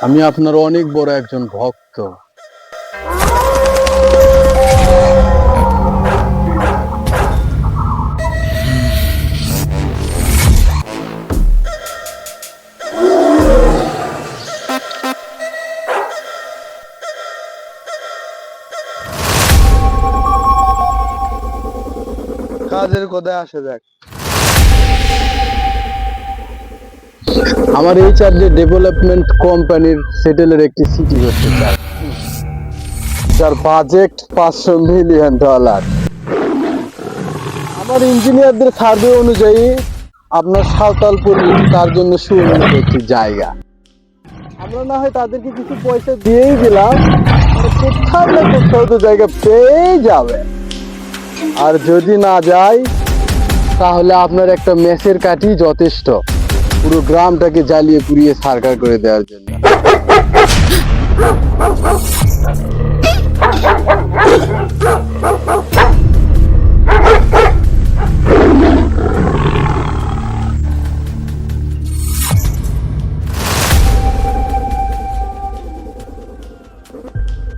আমি আপনার অনেক বড় একজন ভক্ত। কাজের কথায় আসে দেখ আমার এই চার্জে ডেভেলপমেন্ট কোম্পানির সেটেলের একটি সিটি করতে চাই যার বাজেট পাঁচশো মিলিয়ন ডলার। আমার ইঞ্জিনিয়ারদের সার্ভে অনুযায়ী আপনার সাঁওতালপুর তার জন্য সুউন্নত একটি জায়গা। আমরা না হয় তাদেরকে কিছু পয়সা দিয়েই দিলাম মানে কোথাও না কোথাও তো জায়গা পেয়ে যাবে। আর যদি না যায়, তাহলে আপনার একটা মেসের কাঠি যথেষ্ট। পুরো গ্রামটাকে জ্বালিয়ে পুড়িয়ে সারকার করে দেওয়ার জন্য।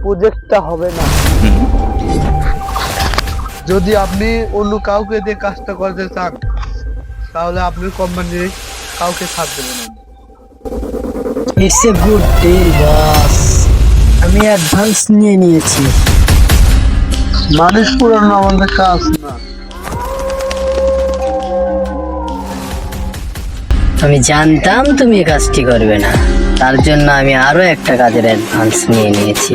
প্রজেক্টটা হবে না। যদি আপনি অন্য কাউকে দিয়ে কাজটা করতে চান তাহলে আপনি কোম্পানির কাউকে ছাড় দেবেন না। It's a good deal boss আমি অ্যাডভান্স নিয়ে নিয়েছি। মানুষ পুরানো আমাদের কাজ না। আমি জানতাম তুমি কাজটি করবে না। তার জন্য আমি আরও একটা কাজের অ্যাডভান্স নিয়ে নিয়েছি।